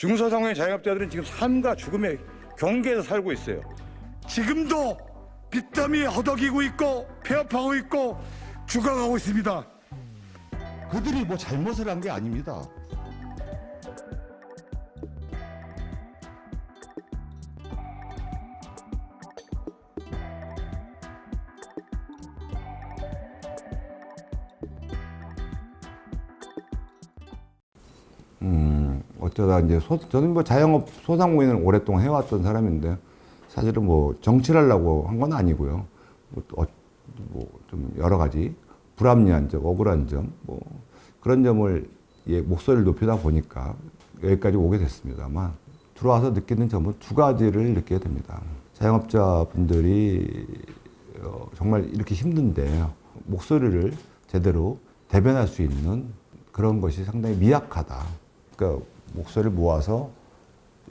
중소상공인 자영업자들은 지금 삶과 죽음의 경계에서 살고 있어요. 지금도 빚더미 허덕이고 있고 폐업하고 있고 죽어가고 있습니다. 그들이 뭐 잘못을 한 게 아닙니다. 음, 어쩌다 이제 소, 저는 뭐 자영업 소상공인을 오랫동안 해왔던 사람인데 사실은 뭐 정치를 하려고 한 건 아니고요. 뭐, 어, 뭐좀 여러 가지 불합리한 점, 억울한 점, 뭐 그런 점을 예, 목소리를 높이다 보니까 여기까지 오게 됐습니다만 들어와서 느끼는 점은 두 가지를 느끼게 됩니다. 자영업자 분들이 어, 정말 이렇게 힘든데 목소리를 제대로 대변할 수 있는 그런 것이 상당히 미약하다. 그러니까 목소리를 모아서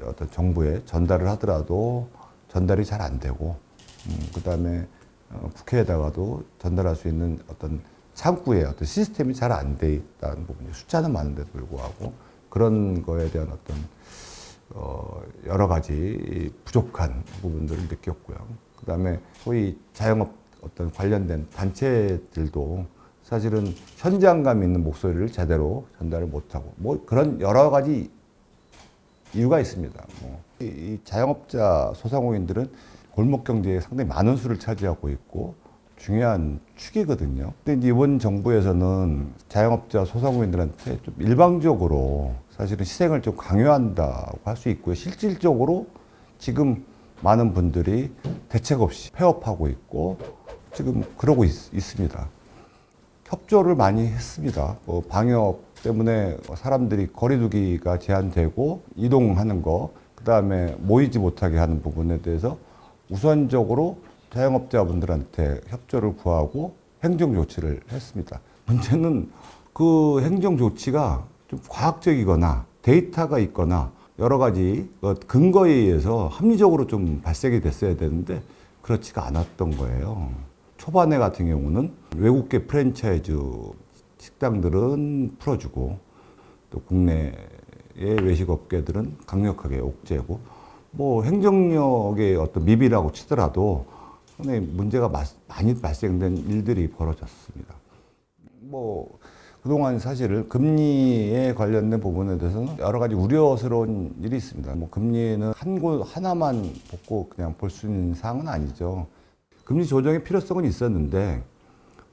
어떤 정부에 전달을 하더라도 전달이 잘 안 되고, 음, 그 다음에 어, 국회에다가도 전달할 수 있는 어떤 창구의 어떤 시스템이 잘 안 돼 있다는 부분이 숫자는 많은데 도 불구하고 그런 거에 대한 어떤 어, 여러 가지 부족한 부분들을 느꼈고요. 그 다음에 소위 자영업 어떤 관련된 단체들도 사실은 현장감 있는 목소리를 제대로 전달을 못하고 뭐 그런 여러 가지 이유가 있습니다. 뭐, 이, 이 자영업자 소상공인들은 골목 경제에 상당히 많은 수를 차지하고 있고 중요한 축이거든요. 근데 이번 정부에서는 자영업자 소상공인들한테 좀 일방적으로 사실은 시생을 좀 강요한다고 할 수 있고요. 실질적으로 지금 많은 분들이 대책 없이 폐업하고 있고 지금 그러고 있, 습니다 협조를 많이 했습니다. 뭐 방역 때문에 사람들이 거리두기가 제한되고 이동하는 거, 그 다음에 모이지 못하게 하는 부분에 대해서 우선적으로 자영업자분들한테 협조를 구하고 행정 조치를 했습니다. 문제는 그 행정 조치가 좀 과학적이거나 데이터가 있거나 여러 가지 그 근거에 의해서 합리적으로 좀 발색이 됐어야 되는데 그렇지가 않았던 거예요. 초반에 같은 경우는 외국계 프랜차이즈 식당들은 풀어주고 또 국내의 외식 업계들은 강력하게 옥죄고 뭐 행정력의 어떤 미비라고 치더라도 상당히 문제가 마- 많이 발생된 일들이 벌어졌습니다. 뭐 그동안 사실은 금리에 관련된 부분에 대해서는 여러 가지 우려스러운 일이 있습니다. 뭐 금리는 한 곳 하나만 보고 그냥 볼 수 있는 사항은 아니죠. 금리 조정의 필요성은 있었는데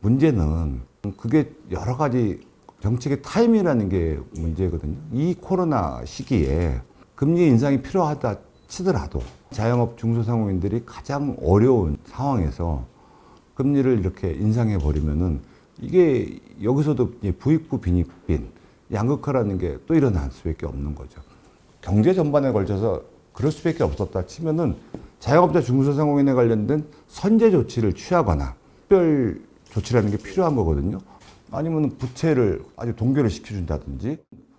문제는 그게 여러 가지 정책의 타임이라는 게 문제거든요. 이 코로나 시기에 금리 인상이 필요하다 치더라도 자영업 중소상공인들이 가장 어려운 상황에서 금리를 이렇게 인상해 버리면은 이게 여기서도 부익부 빈익빈 양극화라는 게 또 일어날 수밖에 없는 거죠. 경제 전반에 걸쳐서 그럴 수밖에 없었다 치면은 자영업자 중소상공인에 관련된 선제 조치를 취하거나 특별 조치라는 게 필요한 거거든요. 아니면 부채를 아주 동결을 시켜준다든지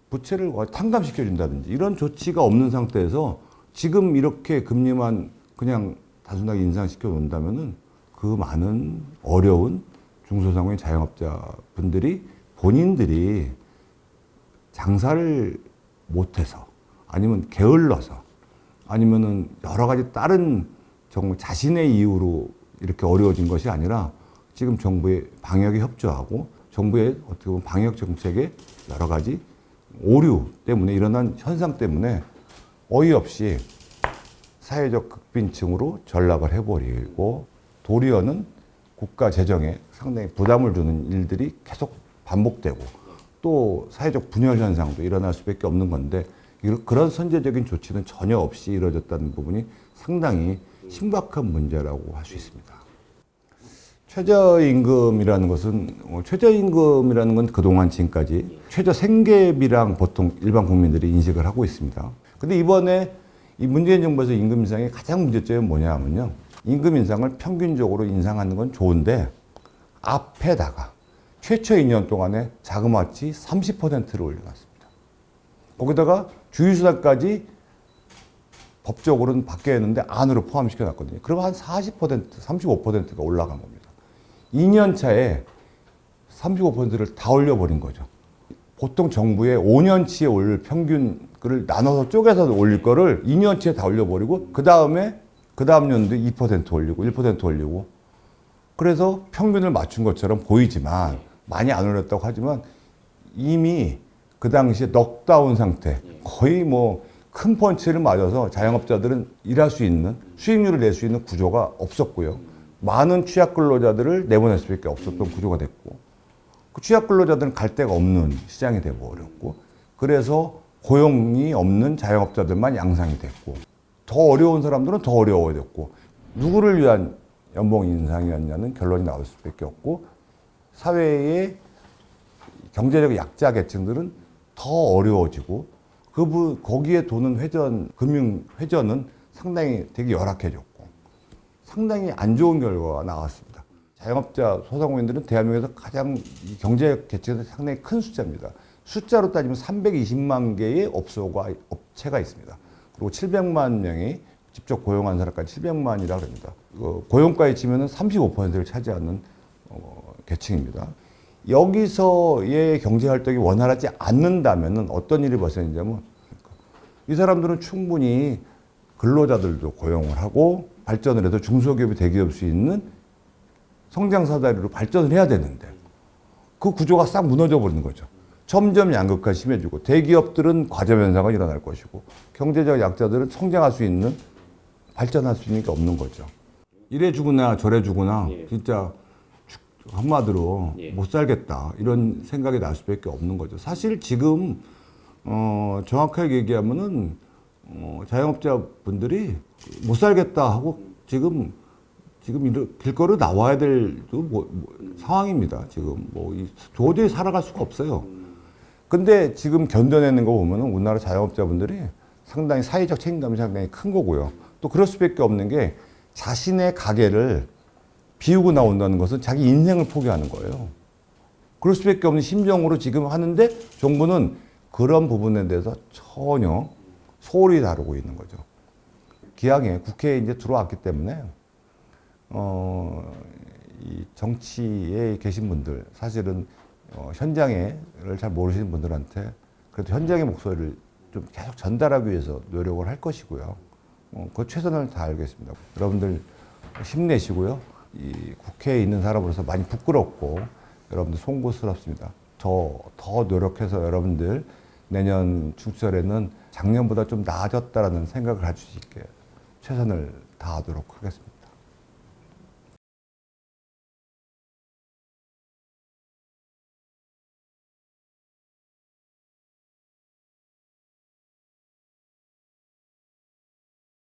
부채를 탕감시켜준다든지 이런 조치가 없는 상태에서 지금 이렇게 금리만 그냥 단순하게 인상시켜 놓는다면은 그 많은 어려운 중소상공인 자영업자 분들이 본인들이 장사를 못해서 아니면 게을러서 아니면은 여러 가지 다른 정말 자신의 이유로 이렇게 어려워진 것이 아니라 지금 정부의 방역에 협조하고 정부의 어떻게 보면 방역 정책의 여러 가지 오류 때문에 일어난 현상 때문에 어이없이 사회적 극빈층으로 전락을 해버리고 도리어는 국가 재정에 상당히 부담을 주는 일들이 계속 반복되고 또 사회적 분열 현상도 일어날 수밖에 없는 건데 그런 선제적인 조치는 전혀 없이 이루어졌다는 부분이 상당히 심각한 문제라고 할 수 있습니다. 최저임금이라는 것은 어, 최저임금이라는 건 그동안 지금까지 최저 생계비랑 보통 일반 국민들이 인식을 하고 있습니다. 근데 이번에 이 문재인 정부에서 임금 인상의 가장 문제점이 뭐냐면요. 임금 인상을 평균적으로 인상하는 건 좋은데 앞에다가 최초 2년 동안에 자그마치 30%를 올려놨습니다. 거기다가 주휴수당까지 법적으로는 받게 했는데 안으로 포함시켜 놨거든요. 그러면 한 40%, 35%가 올라간 겁니다. 2년 차에 35%를 다 올려버린 거죠. 보통 정부의 5년치에 올릴 평균을 나눠서 쪼개서 올릴 거를 2년치에 다 올려버리고 그 다음에 그 다음 연도에 2% 올리고 1% 올리고 그래서 평균을 맞춘 것처럼 보이지만 많이 안 올렸다고 하지만 이미 그 당시에 넉다운 상태 거의 뭐 큰 펀치를 맞아서 자영업자들은 일할 수 있는 수익률을 낼 수 있는 구조가 없었고요. 많은 취약 근로자들을 내보낼 수밖에 없었던 구조가 됐고 그 취약 근로자들은 갈 데가 없는 시장이 되어버렸고 그래서 고용이 없는 자영업자들만 양상이 됐고 더 어려운 사람들은 더 어려워졌고 누구를 위한 연봉 인상이었냐는 결론이 나올 수밖에 없고 사회의 경제적 약자 계층들은 더 어려워지고 그부 거기에 도는 회전 금융 회전은 상당히 되게 열악해졌고 상당히 안 좋은 결과가 나왔습니다. 자영업자 소상공인들은 대한민국에서 가장 이 경제 계층에서 상당히 큰 숫자입니다. 숫자로 따지면 320만 개의 업소가 업체가 있습니다. 그리고 700만 명이 직접 고용한 사람까지 700만이라 그럽니다. 그 고용가에 치면은 35%를 차지하는 어, 계층입니다. 여기서의 경제 활동이 원활하지 않는다면은 어떤 일이 벌어지냐면 이 사람들은 충분히 근로자들도 고용을 하고 발전을 해서 중소기업이 대기업 수 있는 성장 사다리로 발전을 해야 되는데 그 구조가 싹 무너져 버리는 거죠. 점점 양극화 심해지고 대기업들은 과점 현상이 일어날 것이고 경제적 약자들은 성장할 수 있는 발전할 수 있는 게 없는 거죠. 이래 주거나 저래 주거나 진짜 죽- 한마디로 못 살겠다 이런 생각이 날 수밖에 없는 거죠. 사실 지금 어, 정확하게 얘기하면은 어, 자영업자 분들이 못 살겠다 하고 지금 지금 길거리 나와야 될 뭐, 뭐, 상황입니다. 지금 뭐 이- 도저히 살아갈 수가 없어요. 근데 지금 견뎌내는 거 보면은 우리나라 자영업자분들이 상당히 사회적 책임감이 상당히 큰 거고요. 또 그럴 수밖에 없는 게 자신의 가게를 비우고 나온다는 것은 자기 인생을 포기하는 거예요. 그럴 수밖에 없는 심정으로 지금 하는데 정부는 그런 부분에 대해서 전혀 소홀히 다루고 있는 거죠. 기왕에 국회에 이제 들어왔기 때문에 어, 이 정치에 계신 분들 사실은 어, 현장에를 잘 모르시는 분들한테 그래도 현장의 목소리를 좀 계속 전달하기 위해서 노력을 할 것이고요. 어, 그 최선을 다하겠습니다. 여러분들 힘내시고요. 이 국회에 있는 사람으로서 많이 부끄럽고 여러분들 송구스럽습니다. 더, 더 노력해서 여러분들 내년 중철에는 작년보다 좀 나아졌다라는 생각을 수 있게 최선을 다하도록 하겠습니다.